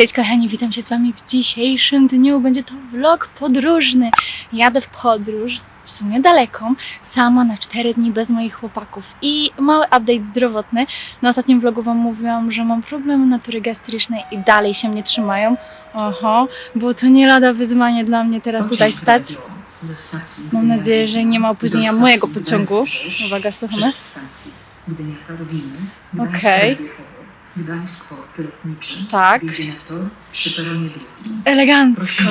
Cześć kochani, witam się z Wami w dzisiejszym dniu. Będzie to vlog podróżny. Jadę w podróż, w sumie daleką, sama na 4 dni bez moich chłopaków. I mały update zdrowotny. Na ostatnim vlogu Wam mówiłam, że mam problemy natury gastrycznej i dalej się mnie trzymają. Oho, bo to nie lada wyzwanie dla mnie teraz tutaj stać. Mam nadzieję, że nie ma opóźnienia mojego pociągu. Uwaga, słuchamy. Okej. Radiochowo, Gdańsk Port Lotniczy. Tak. Wjedzie na tor przy peronie drugim. Elegancko.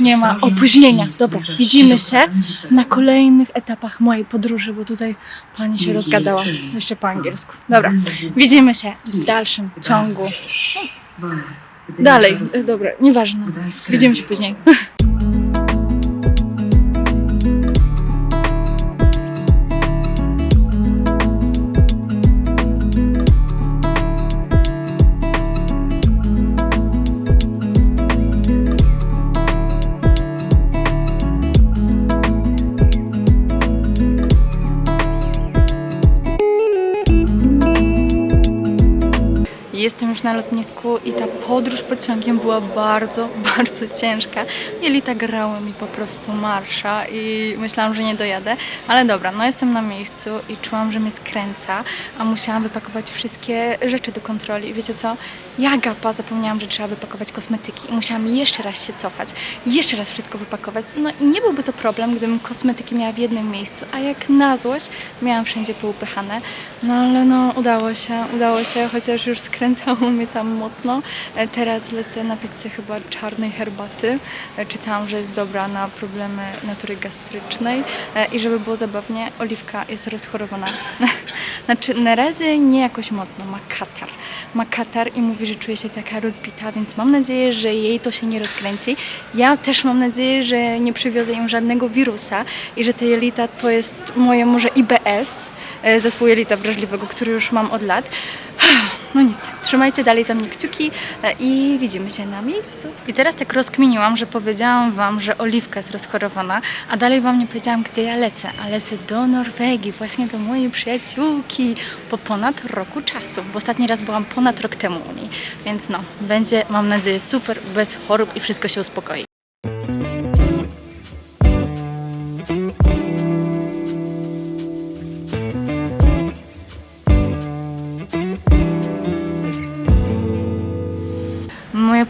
Nie ma opóźnienia. Dobra, widzimy się na kolejnych etapach mojej podróży, bo tutaj pani się Jedzie rozgadała. Jeszcze po angielsku. Dobra, widzimy się w dalszym ciągu. Dalej, dobra, nieważne. Widzimy się później. już na lotnisku i ta podróż pociągiem była bardzo, bardzo ciężka. Jelita grały mi po prostu marsza i myślałam, że nie dojadę, ale dobra, no jestem na miejscu i czułam, że mnie skręca, a musiałam wypakować wszystkie rzeczy do kontroli. I wiecie co? Ja gapa zapomniałam, że trzeba wypakować kosmetyki i musiałam jeszcze raz się cofać, jeszcze raz wszystko wypakować. No i nie byłby to problem, gdybym kosmetyki miała w jednym miejscu, a jak na złość miałam wszędzie poupychane. No ale no udało się, udało się, chociaż już skręcało mnie tam mocno. E, Teraz lecę napić się chyba czarnej herbaty. E, Czytałam, że jest dobra na problemy natury gastrycznej E, i żeby było zabawnie, Oliwka jest rozchorowana. znaczy na razie nie jakoś mocno, ma katar. Ma katar i mówi, że czuje się taka rozbita, więc mam nadzieję, że jej to się nie rozkręci. Ja też mam nadzieję, że nie przywiozę im żadnego wirusa i że te jelita to jest moje może IBS, zespół jelita wrażliwego, który już mam od lat. No nic, trzymajcie dalej za mnie kciuki e, i widzimy się na miejscu. I teraz tak rozkminiłam, że powiedziałam Wam, że Oliwka jest rozchorowana, a dalej Wam nie powiedziałam, gdzie ja lecę. A lecę do Norwegii, właśnie do mojej przyjaciółki po ponad roku czasu, bo ostatni raz byłam ponad rok temu u niej. Więc no, będzie, mam nadzieję, super, bez chorób i wszystko się uspokoi.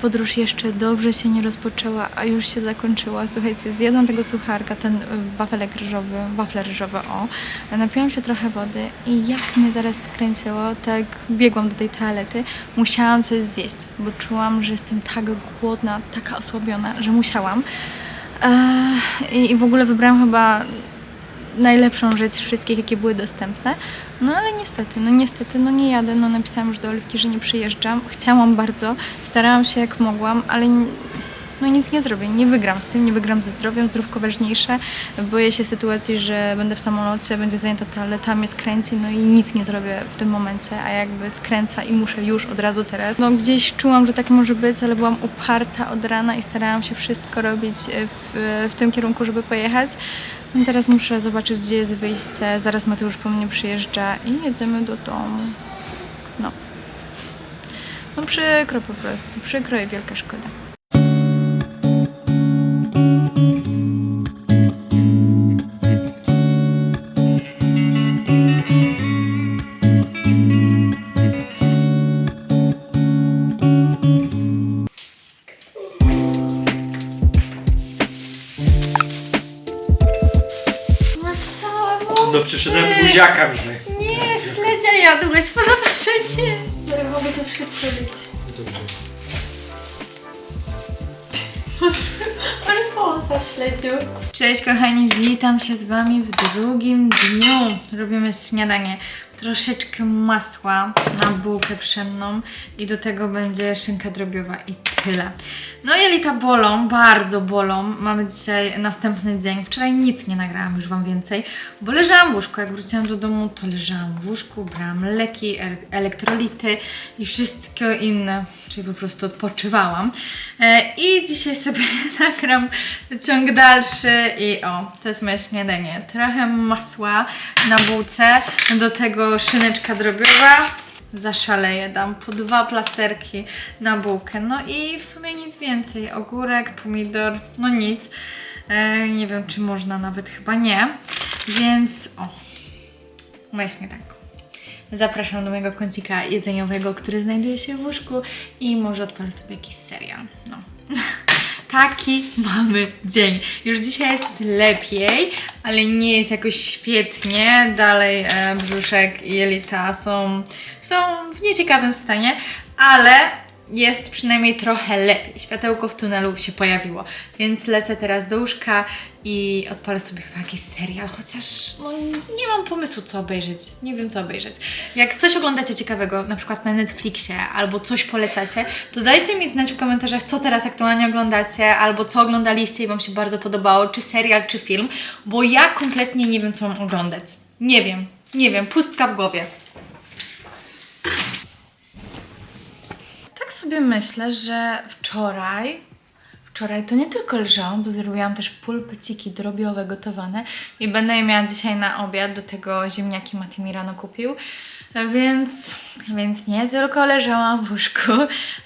Podróż jeszcze dobrze się nie rozpoczęła, a już się zakończyła. Słuchajcie, zjadłam tego sucharka, ten wafelek ryżowy, wafle ryżowe, o. Napiłam się trochę wody i jak mnie zaraz skręciło, tak biegłam do tej toalety, musiałam coś zjeść, bo czułam, że jestem tak głodna, taka osłabiona, że musiałam. I w ogóle wybrałam chyba najlepszą rzecz z wszystkich, jakie były dostępne. No ale niestety, no niestety, no nie jadę. No napisałam już do Oliwki, że nie przyjeżdżam. Chciałam bardzo, starałam się jak mogłam, ale no nic nie zrobię, nie wygram z tym, nie wygram ze zdrowiem, zdrówko ważniejsze. Boję się sytuacji, że będę w samolocie, będzie zajęta toaleta, mnie skręci, no i nic nie zrobię w tym momencie, a jakby skręca i muszę już od razu teraz. No gdzieś czułam, że tak może być, ale byłam uparta od rana i starałam się wszystko robić e, w, w tym kierunku, żeby pojechać. No Teraz muszę zobaczyć, gdzie jest wyjście. Zaraz Mateusz po mnie przyjeżdża i jedziemy do domu. No. No przykro po prostu. Przykro i wielka szkoda. Mi daj. Nie, śledzia jadłeś, proszę nie. Ale mogę to szybko być. Dobrze. W śledziu. Cześć kochani, witam się z Wami w drugim dniu. Robimy śniadanie. Troszeczkę masła na bułkę pszenną i do tego będzie szynka drobiowa i tyle. No jelita bolą, bardzo bolą. Mamy dzisiaj następny dzień. Wczoraj nic nie nagrałam już Wam więcej, bo leżałam w łóżku. Jak wróciłam do domu, to leżałam w łóżku, brałam leki, e- elektrolity i wszystko inne, czyli po prostu odpoczywałam. E, I dzisiaj sobie nagram ciąg dalszy i o, to jest moje śniadanie. Trochę masła na bułce, do tego szyneczka drobiowa zaszaleję, dam po dwa plasterki na bułkę. No i w sumie nic więcej. Ogórek, pomidor, no nic. E, nie wiem, czy można nawet, chyba nie. Więc o, właśnie tak. Zapraszam do mojego kącika jedzeniowego, który znajduje się w łóżku i może odpalę sobie jakiś serial. No. Taki mamy dzień. Już dzisiaj jest lepiej, ale nie jest jakoś świetnie. Dalej e, brzuszek i jelita są, są w nieciekawym stanie, ale jest przynajmniej trochę lepiej. Światełko w tunelu się pojawiło, więc lecę teraz do łóżka i odpalę sobie chyba jakiś serial, chociaż no, nie mam pomysłu co obejrzeć. Nie wiem co obejrzeć. Jak coś oglądacie ciekawego, na przykład na Netflixie, albo coś polecacie, to dajcie mi znać w komentarzach, co teraz aktualnie oglądacie, albo co oglądaliście i Wam się bardzo podobało, czy serial, czy film, bo ja kompletnie nie wiem co mam oglądać. Nie wiem, nie wiem, pustka w głowie. Tak sobie myślę, że wczoraj, wczoraj to nie tylko leżałam, bo zrobiłam też pulpeciki drobiowe gotowane i będę je miała dzisiaj na obiad, do tego ziemniaki Mati mi rano kupił, więc, więc nie tylko leżałam w łóżku,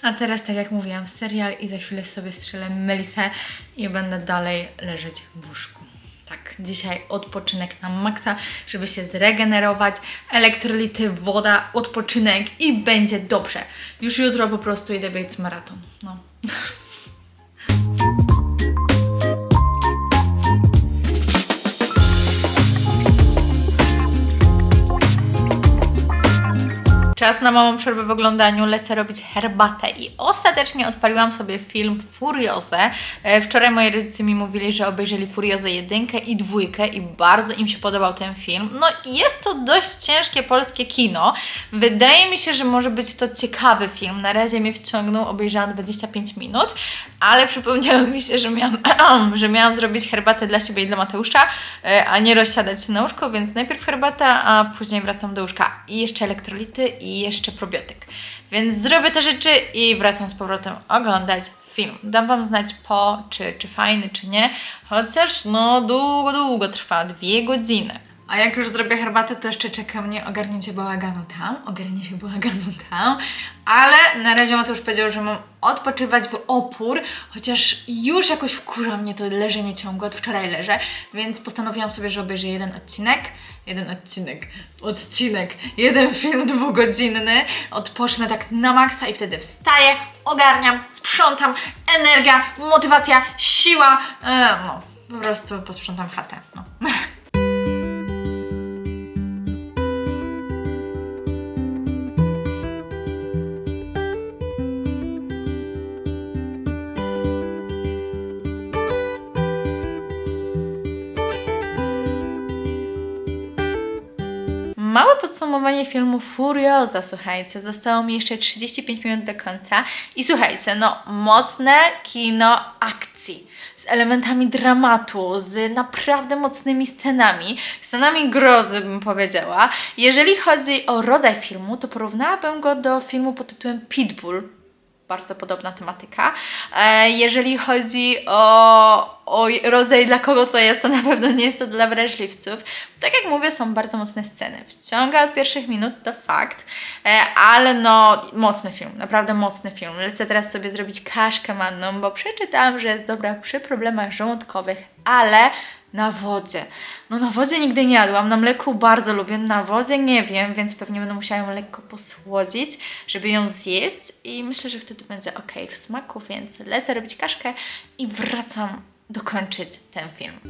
a teraz tak jak mówiłam, serial i za chwilę sobie strzelę melisę i będę dalej leżeć w łóżku. Tak, dzisiaj odpoczynek na maksa, żeby się zregenerować, elektrolity, woda, odpoczynek i będzie dobrze. Już jutro po prostu idę biec maraton. No. Czas na małą przerwę w oglądaniu, lecę robić herbatę i ostatecznie odpaliłam sobie film Furiozę. E, Wczoraj moi rodzice mi mówili, że obejrzeli Furiozę jedynkę i dwójkę i bardzo im się podobał ten film. No i jest to dość ciężkie polskie kino. Wydaje mi się, że może być to ciekawy film. Na razie mnie wciągnął, obejrzałam 25 minut, ale przypomniało mi się, że miałam, że miałam zrobić herbatę dla siebie i dla Mateusza, e, a nie rozsiadać się na łóżko, więc najpierw herbata, a później wracam do łóżka. I jeszcze elektrolity i jeszcze probiotyk. Więc zrobię te rzeczy i wracam z powrotem oglądać film. Dam Wam znać po, czy, czy fajny, czy nie, chociaż no długo, długo trwa, dwie godziny. A jak już zrobię herbatę, to jeszcze czeka mnie ogarnięcie bałaganu tam, ogarnięcie bałaganu tam, ale na razie Mateusz powiedział, że mam odpoczywać w opór, chociaż już jakoś wkurza mnie to leżenie ciągłe, od wczoraj leżę, więc postanowiłam sobie, że obejrzę jeden odcinek, jeden odcinek, odcinek, jeden film dwugodzinny, odpocznę tak na maksa i wtedy wstaję, ogarniam, sprzątam, energia, motywacja, siła, e, no, po prostu posprzątam chatę, no. podsumowanie filmu Furioza, słuchajcie. Zostało mi jeszcze 35 minut do końca. I słuchajcie, no mocne kino akcji. Z elementami dramatu, z naprawdę mocnymi scenami, scenami grozy bym powiedziała. Jeżeli chodzi o rodzaj filmu, to porównałabym go do filmu pod tytułem Pitbull. Bardzo podobna tematyka. E, jeżeli chodzi o, o rodzaj dla kogo to jest, to na pewno nie jest to dla wrażliwców. Tak jak mówię, są bardzo mocne sceny. Wciąga od pierwszych minut, to fakt, e, ale no mocny film, naprawdę mocny film. Lecę teraz sobie zrobić kaszkę manną, bo przeczytałam, że jest dobra przy problemach żołądkowych, ale na wodzie. No na wodzie nigdy nie jadłam, na mleku bardzo lubię, na wodzie nie wiem, więc pewnie będę musiała ją lekko posłodzić, żeby ją zjeść i myślę, że wtedy będzie ok w smaku, więc lecę robić kaszkę i wracam dokończyć ten film.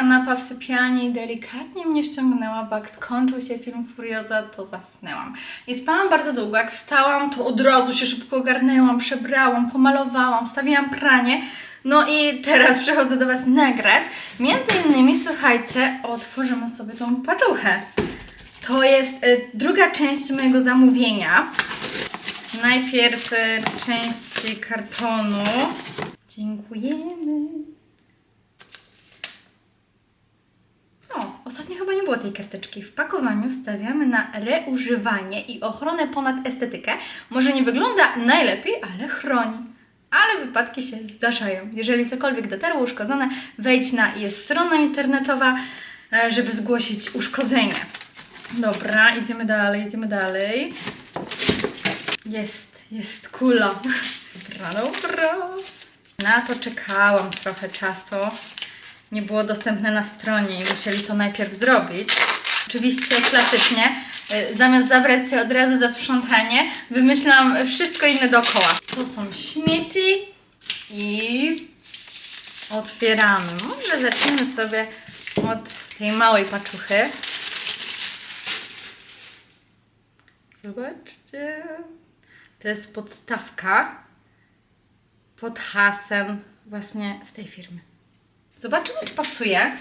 Kanapa w sypialni delikatnie mnie wciągnęła, bo jak skończył się film Furioza, to zasnęłam. I spałam bardzo długo. Jak wstałam, to od razu się szybko ogarnęłam, przebrałam, pomalowałam, stawiłam pranie. No i teraz przychodzę do Was nagrać. Między innymi, słuchajcie, otworzymy sobie tą paczuchę. To jest y, druga część mojego zamówienia Najpierw e, części kartonu. Dziękujemy. O, ostatnio chyba nie było tej karteczki. W pakowaniu stawiamy na reużywanie i ochronę ponad estetykę. Może nie wygląda najlepiej, ale chroni. Ale wypadki się zdarzają. Jeżeli cokolwiek dotarło uszkodzone, wejdź na jest strona internetowa, e, żeby zgłosić uszkodzenie. Dobra, idziemy dalej, idziemy dalej. Jest, jest kula. Dobra, dobra. Na to czekałam trochę czasu. Nie było dostępne na stronie i musieli to najpierw zrobić. Oczywiście klasycznie, y, zamiast zabrać się od razu za sprzątanie, wymyślam wszystko inne dookoła. To są śmieci i otwieramy. Może zaczniemy sobie od tej małej paczuchy. Zobaczcie. To jest podstawka pod hasem właśnie z tej firmy. Zobaczymy, czy pasuje.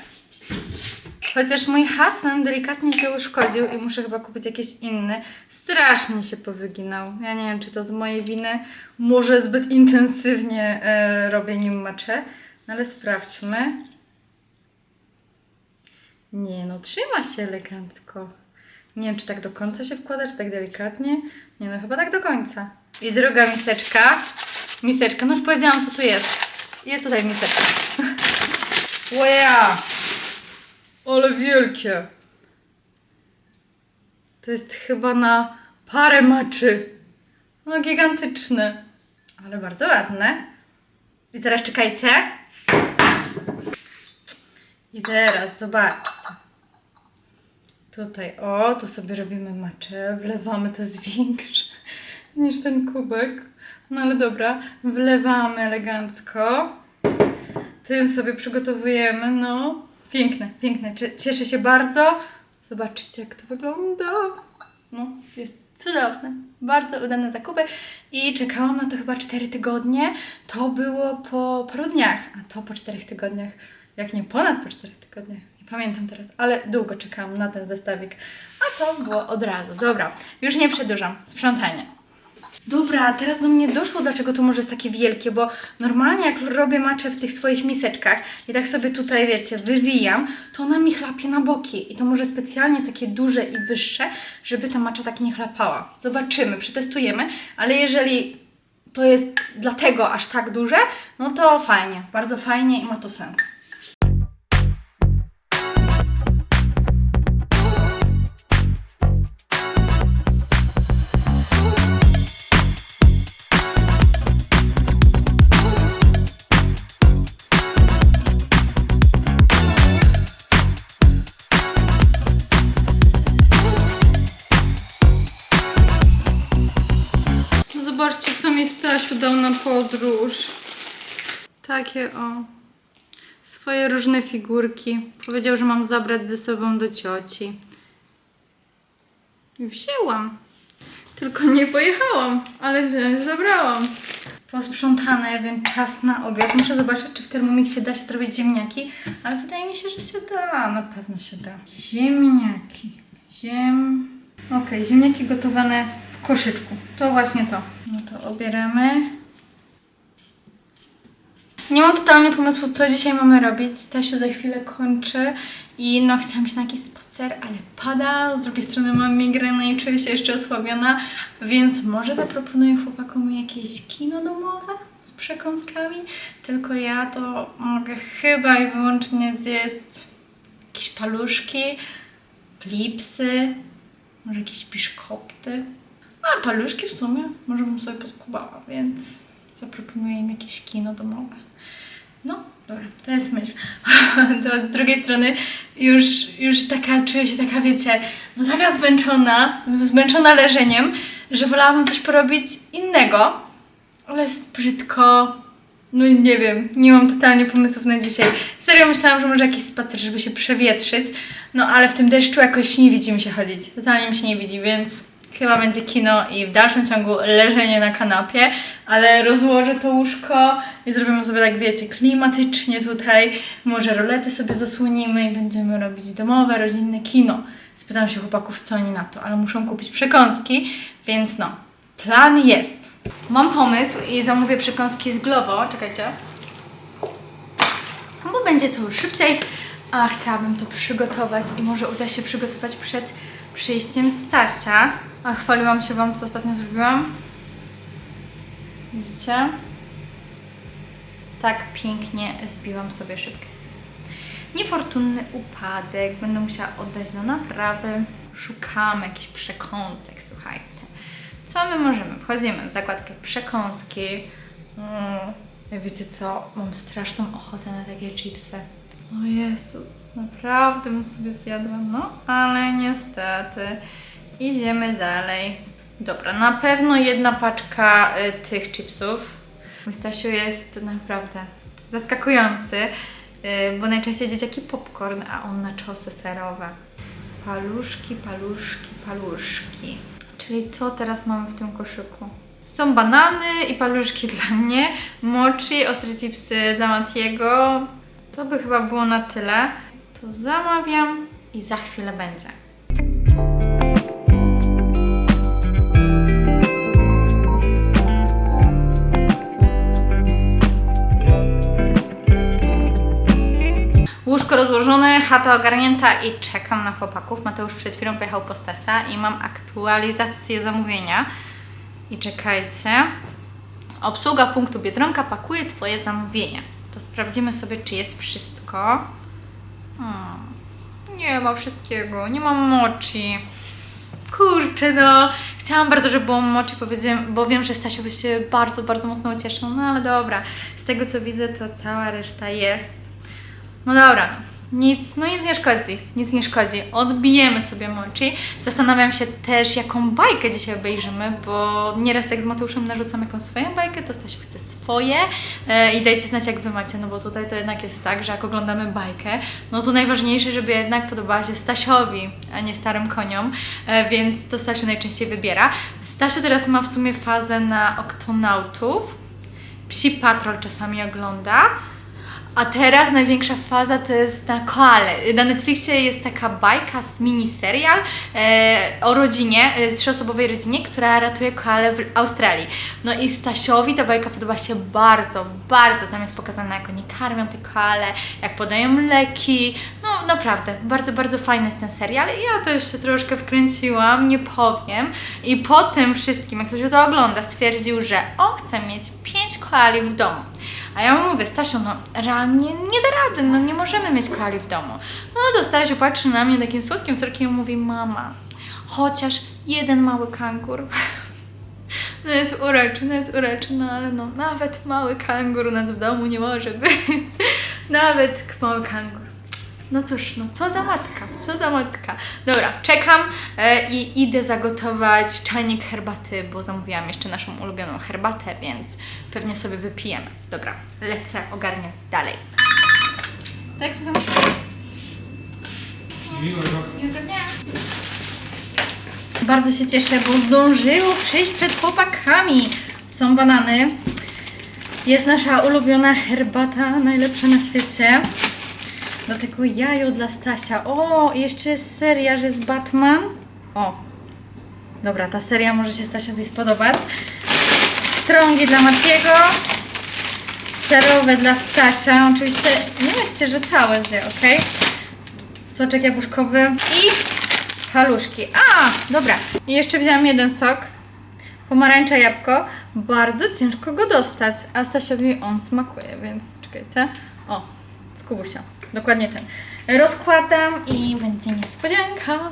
Chociaż mój Hasan delikatnie się uszkodził i muszę chyba kupić jakiś inny. Strasznie się powyginał. Ja nie wiem, czy to z mojej winy. Może zbyt intensywnie e, robię nim maczę. No ale sprawdźmy. Nie no, trzyma się elegancko. Nie wiem, czy tak do końca się wkłada, czy tak delikatnie. Nie no, chyba tak do końca. I druga miseczka. Miseczka, no już powiedziałam, co tu jest. Jest tutaj miseczka. Łoja! Ale wielkie. To jest chyba na parę maczy. No gigantyczne. Ale bardzo ładne. I teraz czekajcie. I teraz zobaczcie. Tutaj, o, tu sobie robimy maczę, wlewamy, to jest większe niż ten kubek. No ale dobra, wlewamy elegancko. Tym sobie przygotowujemy, no. Piękne, piękne. Cie- Cieszę się bardzo. Zobaczcie, jak to wygląda. No, jest cudowne. Bardzo udane zakupy i czekałam na to chyba 4 tygodnie. To było po paru dniach, a to po 4 tygodniach. Jak nie ponad po 4 tygodniach. Nie pamiętam teraz, ale długo czekałam na ten zestawik. A to było od razu. Dobra, już nie przedłużam. Sprzątanie. Dobra, teraz do mnie doszło, dlaczego to może jest takie wielkie, bo normalnie jak robię maczę w tych swoich miseczkach i tak sobie tutaj, wiecie, wywijam, to ona mi chlapie na boki i to może specjalnie jest takie duże i wyższe, żeby ta macza tak nie chlapała. Zobaczymy, przetestujemy, ale jeżeli to jest dlatego aż tak duże, no to fajnie, bardzo fajnie i ma to sens. Mi Stasiu dał na podróż. Takie o. Swoje różne figurki. Powiedział, że mam zabrać ze sobą do cioci. I Wzięłam. Tylko nie pojechałam, ale wziąć zabrałam. Posprzątane, więc czas na obiad. Muszę zobaczyć, czy w Thermomixie da się zrobić ziemniaki, ale wydaje mi się, że się da. Na pewno się da. Ziemniaki. Ziem... Okej, ziemniaki gotowane koszyczku. To właśnie to. No to obieramy. Nie mam totalnie pomysłu, co dzisiaj mamy robić. Stasiu za chwilę kończy i no chciałam iść na jakiś spacer, ale pada. Z drugiej strony mam migrenę i czuję się jeszcze osłabiona, więc może zaproponuję chłopakom jakieś kino domowe z przekąskami. Tylko ja to mogę chyba i wyłącznie zjeść jakieś paluszki, flipsy, może jakieś biszkopty. A paluszki w sumie może bym sobie poskubała, więc zaproponuję im jakieś kino domowe. No, dobra, to jest myśl. to z drugiej strony już, już taka, czuję się taka, wiecie, no taka zmęczona, zmęczona leżeniem, że wolałabym coś porobić innego, ale jest brzydko. No nie wiem, nie mam totalnie pomysłów na dzisiaj. Serio myślałam, że może jakiś spacer, żeby się przewietrzyć, no ale w tym deszczu jakoś nie widzi mi się chodzić. Totalnie mi się nie widzi, więc chyba będzie kino i w dalszym ciągu leżenie na kanapie, ale rozłożę to łóżko i zrobimy sobie tak, wiecie, klimatycznie tutaj. Może rolety sobie zasłonimy i będziemy robić domowe, rodzinne kino. Spytam się chłopaków, co oni na to, ale muszą kupić przekąski, więc no, Plan jest. Mam pomysł i zamówię przekąski z Glovo. Czekajcie. Bo będzie to już szybciej, a chciałabym to przygotować i może uda się przygotować przed przyjściem Stasia. A chwaliłam się Wam, co ostatnio zrobiłam. Widzicie? Tak pięknie zbiłam sobie szybkę z tym. Niefortunny upadek, będę musiała oddać do naprawy. Szukamy jakichś przekąsek, słuchajcie. Co my możemy? Wchodzimy w zakładkę przekąski. Mm, wiecie co? Mam straszną ochotę na takie chipsy. O Jezus, naprawdę bym sobie zjadła, no ale niestety. Idziemy dalej. Dobra, na pewno jedna paczka y, tych chipsów. Mój Stasiu jest naprawdę zaskakujący, y, bo najczęściej dzieciaki popcorn, a on na czosy serowe. Paluszki, paluszki, paluszki. Czyli co teraz mamy w tym koszyku? Są banany i paluszki dla mnie, mochi, ostre chipsy dla Matiego. To by chyba było na tyle. To zamawiam i za chwilę będzie. Łóżko rozłożone, chata ogarnięta i czekam na chłopaków. Mateusz przed chwilą pojechał po Stasia i mam aktualizację zamówienia. I czekajcie. Obsługa punktu Biedronka pakuje Twoje zamówienie. To sprawdzimy sobie, czy jest wszystko. Hmm. Nie ma wszystkiego, nie mam mochi. Kurczę, no. Chciałam bardzo, żeby było powiedziałem, bo wiem, że Stasiu by się bardzo, bardzo mocno ucieszył. No ale dobra. Z tego co widzę, to cała reszta jest. No dobra, no. Nic, no nic nie szkodzi, nic nie szkodzi. Odbijemy sobie mochi. Zastanawiam się też, jaką bajkę dzisiaj obejrzymy, bo nieraz jak z Mateuszem narzucam jakąś swoją bajkę, to Stasiu chce swoje e, i dajcie znać, jak Wy macie, no bo tutaj to jednak jest tak, że jak oglądamy bajkę, no to najważniejsze, żeby jednak podobała się Stasiowi, a nie starym koniom, e, więc to Stasiu najczęściej wybiera. Stasiu teraz ma w sumie fazę na oktonautów, Psi Patrol czasami ogląda, a teraz największa faza to jest na koale. Na Netflixie jest taka bajka, mini serial e, o rodzinie, e, trzyosobowej rodzinie, która ratuje koale w Australii. No i Stasiowi ta bajka podoba się bardzo, bardzo. Tam jest pokazane, jak oni karmią te koale, jak podają leki. No naprawdę, bardzo, bardzo fajny jest ten serial. Ja też się troszkę wkręciłam, nie powiem. I po tym wszystkim, jak ktoś to ogląda, stwierdził, że on chce mieć pięć koali w domu. A ja mu mówię, Stasiu, no realnie nie da rady, no nie możemy mieć koali w domu. No to Stasiu patrzy na mnie takim słodkim wzrokiem i mówi, mama, chociaż jeden mały kangur. No jest uroczy, no jest uroczy, no ale no, nawet mały kangur u nas w domu nie może być. Nawet mały kangur. No cóż, no co za matka, co za matka. Dobra, czekam e, i idę zagotować czajnik herbaty, bo zamówiłam jeszcze naszą ulubioną herbatę, więc pewnie sobie wypijemy. Dobra, lecę ogarniać dalej. Tak, słucham? Miłego. Miłego dnia. Bardzo się cieszę, bo zdążyło przyjść przed chłopakami. Są banany. Jest nasza ulubiona herbata, najlepsza na świecie. Do tego jajo dla Stasia. O, jeszcze jest seria, że jest Batman. O, dobra, ta seria może się Stasiowi spodobać. Strągi dla Matiego. Serowe dla Stasia. Oczywiście nie myślcie, że całe zje, ok? Soczek jabłuszkowy i paluszki. A, dobra. I jeszcze wziąłam jeden sok. Pomarańcza jabłko. Bardzo ciężko go dostać, a Stasiowi on smakuje, więc czekajcie. O, z Kubusia. Dokładnie ten. Rozkładam i będzie niespodzianka.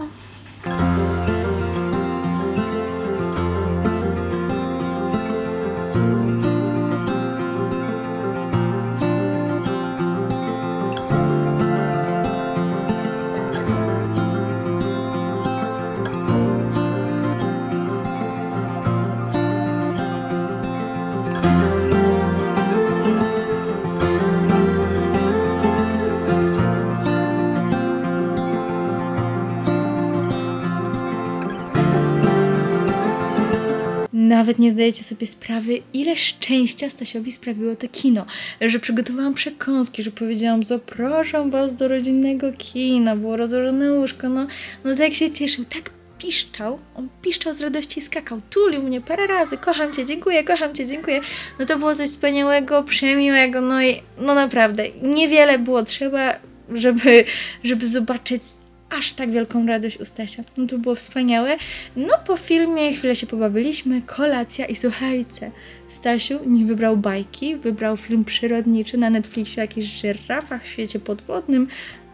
Nawet nie zdajecie sobie sprawy, ile szczęścia Stasiowi sprawiło to kino. Że przygotowałam przekąski, że powiedziałam, zapraszam was do rodzinnego kina, było rozłożone łóżko. No, no tak się cieszył, tak piszczał, on piszczał z radości i skakał, tulił mnie parę razy, kocham cię, dziękuję, kocham cię, dziękuję. No to było coś wspaniałego, przemiłego, no i no naprawdę, niewiele było trzeba, żeby, żeby zobaczyć aż tak wielką radość u Stasia. No to było wspaniałe. No po filmie chwilę się pobawiliśmy, kolacja i słuchajcie, Stasiu nie wybrał bajki, wybrał film przyrodniczy na Netflixie o jakichś żyrafach w świecie podwodnym,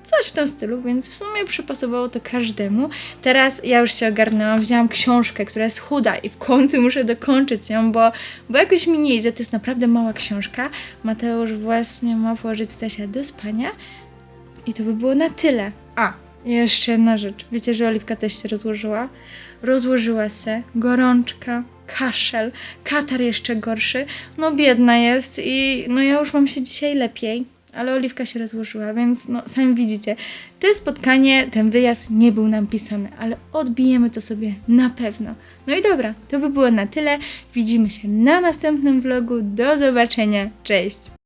coś w tym stylu, więc w sumie przypasowało to każdemu. Teraz ja już się ogarnęłam, wzięłam książkę, która jest chuda i w końcu muszę dokończyć ją, bo, bo jakoś mi nie idzie, to jest naprawdę mała książka. Mateusz właśnie ma położyć Stasia do spania i to by było na tyle. A, jeszcze jedna rzecz. Wiecie, że Oliwka też się rozłożyła? Rozłożyła się, gorączka, kaszel, katar jeszcze gorszy. No biedna jest i no ja już mam się dzisiaj lepiej, ale Oliwka się rozłożyła, więc no sami widzicie. To spotkanie, ten wyjazd nie był nam pisany, ale odbijemy to sobie na pewno. No i dobra, to by było na tyle. Widzimy się na następnym vlogu. Do zobaczenia. Cześć!